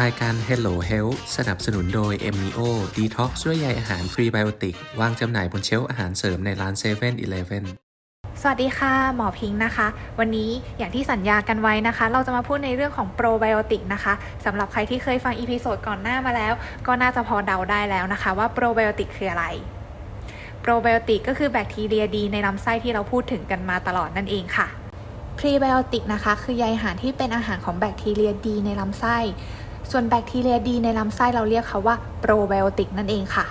รายการ Hello Health สนับสนุนโดย MNEO Detox ช่วยใยอาหารฟรีไบโอติก วางจำหน่ายบนเชลฟ์อาหารเสริมในร้าน7 e เ e ่ e อสวัสดีค่ะ หมอพิงค์นะคะ วันนี้อย่างที่สัญญากันไว้นะคะ เราจะมาพูดในเรื่องของโปรไบโอติกนะคะสำหรับใครที่เคยฟังอีพิโซดก่อนหน้ามาแล้ว ก็น่าจะพอเดาได้แล้วนะคะ ว่าโปรไบโอติกคืออะไรโปรไบโอติกก็คือแบคทีเรียดีในลำไส้ที่เราพูดถึงกันมาตลอดนั่นเองค่ะพรีไบโอติกนะคะ คือใยอาหารที่เป็นอาหารของแบคทีเรียดีในลำไส้ ส่วนแบคทีเรียดีในลำไส้เราเรียกเขาว่าโปรไบโอติกนั่นเองค่ะ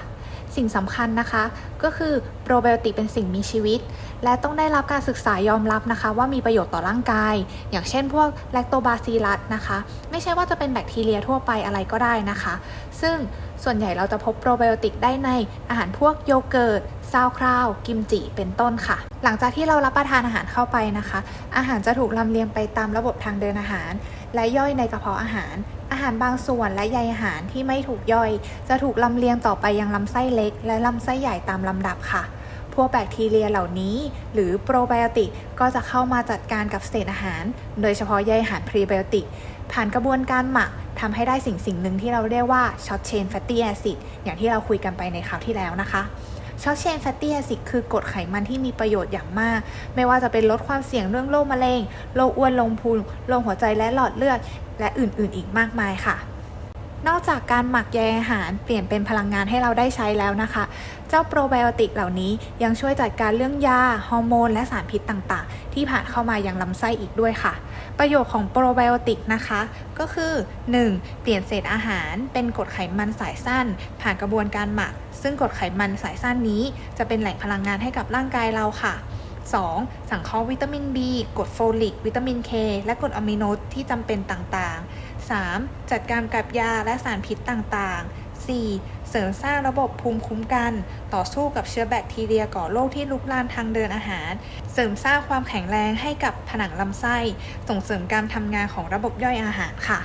สิ่งสำคัญนะคะก็คือโปรไบโอติกเป็นสิ่งมีชีวิต และต้องได้รับการศึกษายอมรับนะคะ ว่ามีประโยชน์ต่อร่างกาย อย่างเช่นพวกแลคโตบาซิลัสนะคะ ไม่ใช่ว่าจะเป็นแบคทีเรียทั่วไปอะไรก็ได้นะคะ ซึ่งส่วนใหญ่เราจะพบโปรไบโอติกได้ในอาหารพวกโยเกิร์ตซาวคราว กิมจิ เป็นต้นค่ะ หลังจากที่เรารับประทานอาหารเข้าไปนะคะ อาหารจะถูกลำเลียงไปตามระบบทางเดินอาหาร และย่อยในกระเพาะอาหาร อาหารบางส่วนและใยอาหารที่ไม่ถูกย่อย จะถูกลำเลียงต่อไปยังลำไส้เล็ก และลำไส้ใหญ่ตามลำดับค่ะ พวกแบคทีเรียเหล่านี้ หรือโปรไบโอติกก็จะเข้ามาจัดการกับเศษอาหาร โดยเฉพาะใยอาหารพรีไบโอติกผ่านกระบวนการหมักทำให้ได้สิ่งสิ่งหนึ่งที่เราเรียกว่าช็อตเชนแฟตตี้แอซิดอย่างที่เราคุยกันไปในคราวที่แล้วนะคะช็อตเชนแฟตตี้แอซิดคือกรดไขมันที่มีประโยชน์อย่างมาก ไม่ว่าจะเป็นลดความเสี่ยงเรื่องโรคมะเร็งโรคอ้วนลงพุงโรคหัวใจและหลอดเลือด และอื่นๆ อีกมากมายค่ะ นอกจากการหมักใยอาหารเปลี่ยนเป็นพลังงานให้เราได้ใช้แล้วนะคะ เจ้าโปรไบโอติกเหล่านี้ยังช่วยจัดการเรื่องยา ฮอร์โมน และสารพิษต่างๆ ที่ผ่านเข้ามายังลำไส้อีกด้วยค่ะ ประโยชน์ของโปรไบโอติกนะคะ ก็คือ 1. เปลี่ยนเศษอาหารเป็นกรดไขมันสายสั้น ผ่านกระบวนการหมัก ซึ่งกรดไขมันสายสั้นนี้ จะเป็นแหล่งพลังงานให้กับร่างกายเราค่ะ 2. สังเคราะห์วิตามิน B กรดโฟลิก วิตามิน K และกรดอะมิโนที่จำเป็นต่างๆ 3. จัดการกับยาและสารพิษต่างๆ 4. เสริมสร้างระบบภูมิคุ้มกัน ต่อสู้กับเชื้อแบคทีเรียก่อโรคที่ลุกลามทางเดินอาหาร เสริมสร้างความแข็งแรงให้กับผนังลำไส้ ส่งเสริมการทำงานของระบบย่อยอาหารค่ะ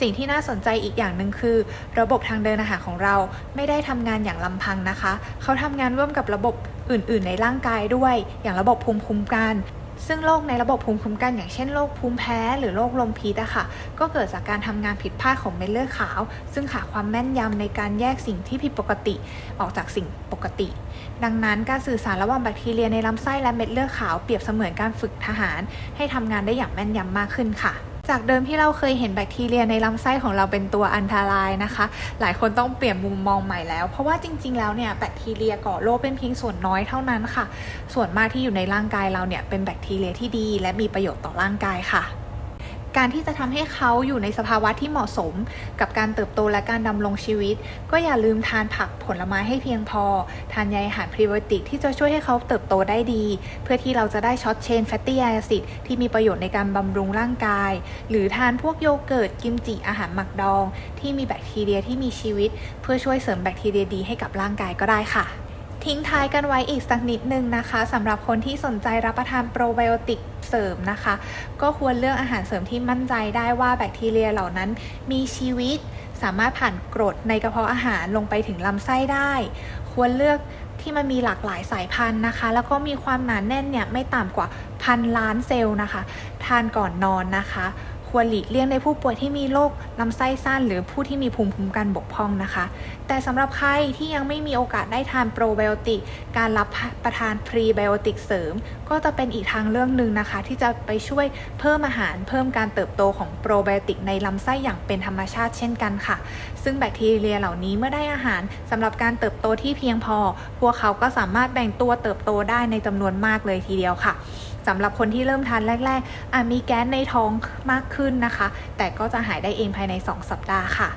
สิ่งที่น่าสนใจอีกอย่างหนึ่งคือ ระบบทางเดินอาหารของเราไม่ได้ทำงานอย่างลำพังนะคะ เขาทำงานร่วมกับระบบอื่น ๆ ในร่างกายด้วย อย่างระบบภูมิคุ้มกัน ซึ่งโรคในระบบภูมิคุ้มกันอย่างเช่นโรคภูมิแพ้หรือโรคลมพิษอะค่ะ ก็เกิดจากการทำงานผิดพลาดของเม็ดเลือดขาว ซึ่งขาดความแม่นยำในการแยกสิ่งที่ผิดปกติออกจากสิ่งปกติ ดังนั้นการสื่อสารระหว่างแบคทีเรียในลำไส้และเม็ดเลือดขาวเปรียบเสมือนการฝึกทหาร ให้ทำงานได้อย่างแม่นยำมากขึ้นค่ะ จากเดิมที่เราเคยเห็นแบคทีเรียในลำไส้ของเราเป็นตัวอันตรายนะคะ หลายคนต้องเปลี่ยนมุมมองใหม่แล้ว เพราะว่าจริง ๆ แล้วเนี่ยแบคทีเรียก่อโรคเป็นเพียงส่วนน้อยเท่านั้นค่ะ ส่วนมากที่อยู่ในร่างกายเราเนี่ยเป็นแบคทีเรียที่ดี และมีประโยชน์ต่อร่างกายค่ะ การที่จะทำให้เขาอยู่ในสภาวะที่เหมาะสม กับการเติบโตและการดำรงชีวิต ก็อย่าลืมทานผักผลไม้ให้เพียงพอ ทานใยอาหารพรีไบโอติกที่จะช่วยให้เขาเติบโตได้ดี เพื่อที่เราจะได้ช็อตเชนแฟตตี้แอซิดที่มีประโยชน์ในการบำรุงร่างกาย หรือทานพวกโยเกิร์ตกิมจิอาหารหมักดอง ที่มีแบคทีเรียที่มีชีวิต เพื่อช่วยเสริมแบคทีเรียดีให้กับร่างกายก็ได้ค่ะ ทิ้งท้ายกันไว้อีกสักนิดนึงนะคะสำหรับคนที่สนใจรับประทานโปรไบโอติกเสริมนะคะ ก็ควรเลือกอาหารเสริมที่มั่นใจได้ว่าแบคทีเรียเหล่านั้นมีชีวิต สามารถผ่านกรดในกระเพาะอาหารลงไปถึงลำไส้ได้ ควรเลือกที่มันมีหลากหลายสายพันธุ์นะคะ แล้วก็มีความหนาแน่นเนี่ยไม่ต่ำกว่าพันล้านเซลล์นะคะ ทานก่อนนอนนะคะ ควรหลีกเลี่ยงในผู้ป่วยที่มีโรคลำไส้สั้น หรือผู้ที่มีภูมิคุ้มกันบกพร่องนะคะ แต่สำหรับใครที่ยังไม่มีโอกาสได้ทานโปรไบโอติก การรับประทานพรีไบโอติกเสริม ก็จะเป็นอีกทางเรื่องหนึ่งนะคะ ที่จะไปช่วยเพิ่มอาหารเพิ่มการเติบโตของโปรไบโอติกในลำไส้อย่างเป็นธรรมชาติเช่นกันค่ะ ซึ่งแบคทีเรียเหล่านี้เมื่อได้อาหารสำหรับการเติบโตที่เพียงพอ พวกเขาก็สามารถแบ่งตัวเติบโตได้ในจำนวนมากเลยทีเดียวค่ะสำหรับคนที่เริ่มทานแรก ๆอาจมีแก๊สในท้องมากขึ้นนะคะ แต่ก็จะหายได้เองภายใน 2 สัปดาห์ค่ะ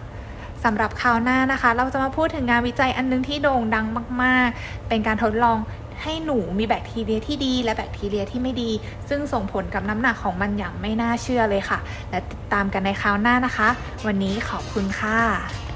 สำหรับคราวหน้านะคะ เราจะมาพูดถึงงานวิจัยอันนึงที่โด่งดังมาก ๆ เป็นการทดลองให้หนูมีแบคทีเรียที่ดีและแบคทีเรียที่ไม่ดี ซึ่งส่งผลกับน้ำหนักของมันอย่างไม่น่าเชื่อเลยค่ะ และติดตามกันในคราวหน้านะคะ วันนี้ขอบคุณค่ะ